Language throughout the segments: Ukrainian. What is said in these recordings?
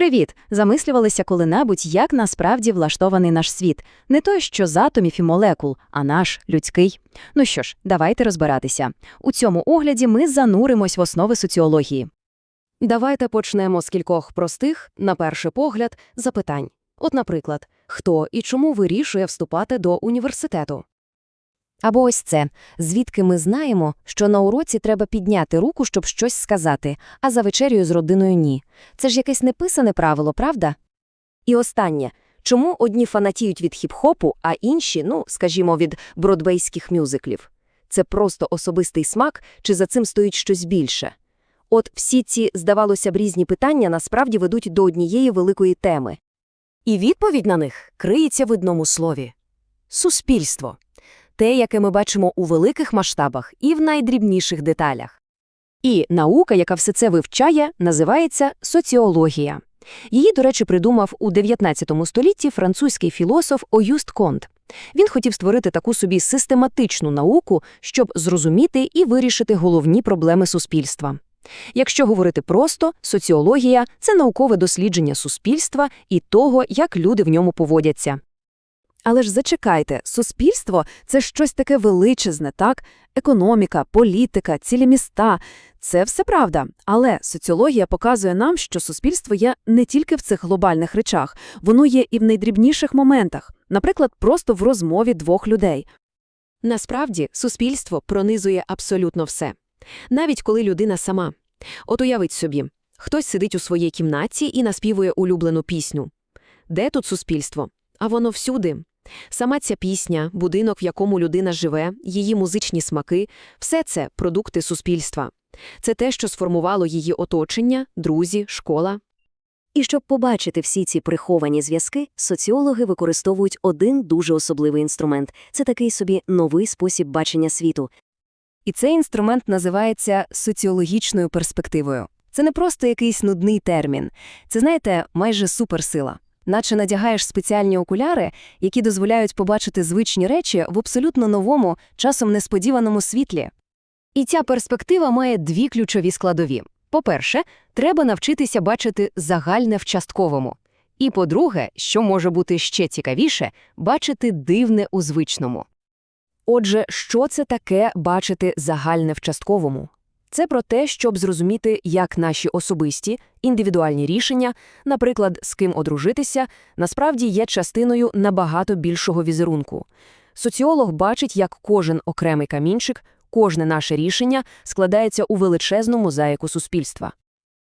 Привіт! Замислювалися коли-небудь, як насправді влаштований наш світ. Не той, що з атомів і молекул, а наш, людський. Ну що ж, давайте розбиратися. У цьому огляді ми зануримось в основи соціології. Давайте почнемо з кількох простих, на перший погляд, запитань. От, наприклад, хто і чому вирішує вступати до університету? Або ось це, звідки ми знаємо, що на уроці треба підняти руку, щоб щось сказати, а за вечерю з родиною ні. Це ж якесь неписане правило, правда? І останнє. Чому одні фанатіють від хіп-хопу, а інші, ну, скажімо, від бродвейських мюзиклів? Це просто особистий смак, чи за цим стоїть щось більше? От всі ці, здавалося б, різні питання насправді ведуть до однієї великої теми. І відповідь на них криється в одному слові – суспільство. Те, яке ми бачимо у великих масштабах і в найдрібніших деталях. І наука, яка все це вивчає, називається соціологія. Її, до речі, придумав у 19 столітті французький філософ Оюст Конт. Він хотів створити таку собі систематичну науку, щоб зрозуміти і вирішити головні проблеми суспільства. Якщо говорити просто, соціологія це наукове дослідження суспільства і того, як люди в ньому поводяться. Але ж зачекайте, суспільство це щось таке величезне, так? Економіка, політика, цілі міста це все правда. Але соціологія показує нам, що суспільство є не тільки в цих глобальних речах, воно є і в найдрібніших моментах, наприклад, просто в розмові двох людей. Насправді, суспільство пронизує абсолютно все. Навіть коли людина сама. От уявіть собі, хтось сидить у своїй кімнаті і наспівує улюблену пісню. Де тут суспільство? А воно всюди. Сама ця пісня, будинок, в якому людина живе, її музичні смаки все це продукти суспільства. Це те, що сформувало її оточення, друзі, школа. І щоб побачити всі ці приховані зв'язки, соціологи використовують один дуже особливий інструмент це такий собі новий спосіб бачення світу. І цей інструмент називається соціологічною перспективою. Це не просто якийсь нудний термін, це, знаєте, майже суперсила. Наче надягаєш спеціальні окуляри, які дозволяють побачити звичні речі в абсолютно новому, часом несподіваному світлі. І ця перспектива має дві ключові складові. По-перше, треба навчитися бачити загальне в частковому. І по-друге, що може бути ще цікавіше, бачити дивне у звичному. Отже, що це таке бачити загальне в частковому? Це про те, щоб зрозуміти, як наші особисті, індивідуальні рішення, наприклад, з ким одружитися, насправді є частиною набагато більшого візерунку. Соціолог бачить, як кожен окремий камінчик, кожне наше рішення складається у величезну мозаїку суспільства.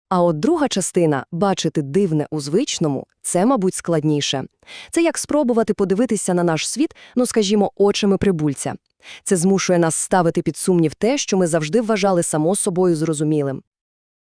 А от друга частина бачити дивне у звичному це, мабуть, складніше. Це як спробувати подивитися на наш світ, ну скажімо, очами прибульця. Це змушує нас ставити під сумнів те, що ми завжди вважали само собою зрозумілим.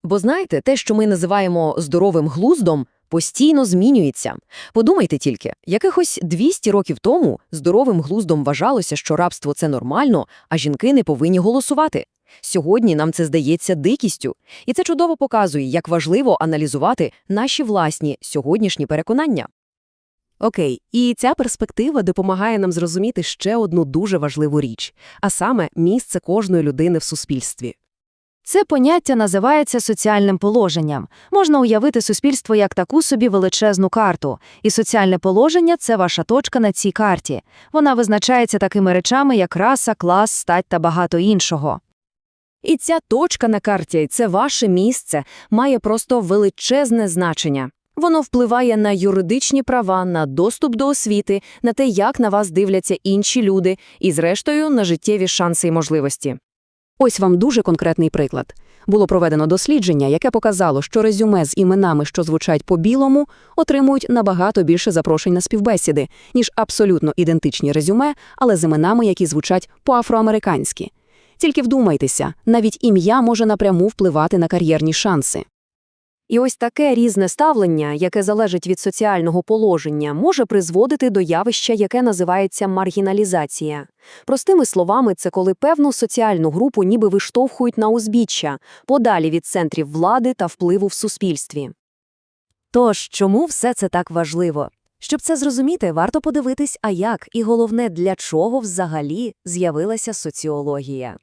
Бо знаєте, те, що ми називаємо здоровим глуздом, постійно змінюється. Подумайте тільки, якихось 200 років тому здоровим глуздом вважалося, що рабство це нормально, а жінки не повинні голосувати. Сьогодні нам це здається дикістю, і це чудово показує, як важливо аналізувати наші власні сьогоднішні переконання. Окей, і ця перспектива допомагає нам зрозуміти ще одну дуже важливу річ, а саме місце кожної людини в суспільстві. Це поняття називається соціальним положенням. Можна уявити суспільство як таку собі величезну карту. І соціальне положення це ваша точка на цій карті. Вона визначається такими речами, як раса, клас, стать та багато іншого. І ця точка на карті, це ваше місце, має просто величезне значення. Воно впливає на юридичні права, на доступ до освіти, на те, як на вас дивляться інші люди, і, зрештою, на життєві шанси і можливості. Ось вам дуже конкретний приклад. Було проведено дослідження, яке показало, що резюме з іменами, що звучать по-білому, отримують набагато більше запрошень на співбесіди, ніж абсолютно ідентичні резюме, але з іменами, які звучать по-афроамериканськи. Тільки вдумайтеся, навіть ім'я може напряму впливати на кар'єрні шанси. І ось таке різне ставлення, яке залежить від соціального положення, може призводити до явища, яке називається маргіналізація. Простими словами, це коли певну соціальну групу ніби виштовхують на узбіччя, подалі від центрів влади та впливу в суспільстві. Тож, чому все це так важливо? Щоб це зрозуміти, варто подивитись, а як, і головне, для чого взагалі з'явилася соціологія.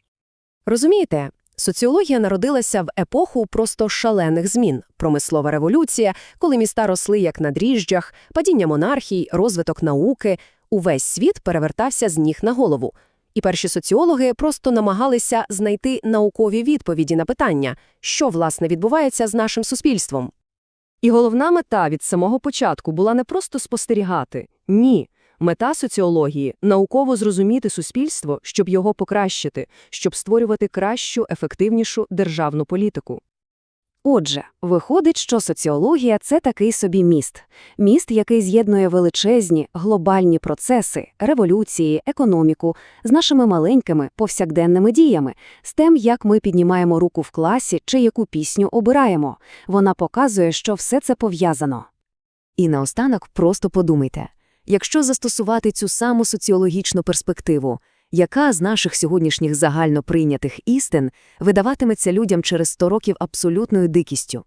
Розумієте, Соціологія народилася в епоху просто шалених змін. Промислова революція, коли міста росли як на дріжджах, падіння монархій, розвиток науки. Увесь світ перевертався з ніг на голову. І перші соціологи просто намагалися знайти наукові відповіді на питання, що, власне, відбувається з нашим суспільством. І головна мета від самого початку була не просто спостерігати. Ні. Мета соціології – науково зрозуміти суспільство, щоб його покращити, щоб створювати кращу, ефективнішу державну політику. Отже, виходить, що соціологія – це такий собі міст. Міст, який з'єднує величезні, глобальні процеси, революції, економіку з нашими маленькими повсякденними діями, з тим, як ми піднімаємо руку в класі чи яку пісню обираємо. Вона показує, що все це пов'язано. І наостанок просто подумайте. Якщо застосувати цю саму соціологічну перспективу, яка з наших сьогоднішніх загально прийнятих істин видаватиметься людям через 100 років абсолютною дикістю?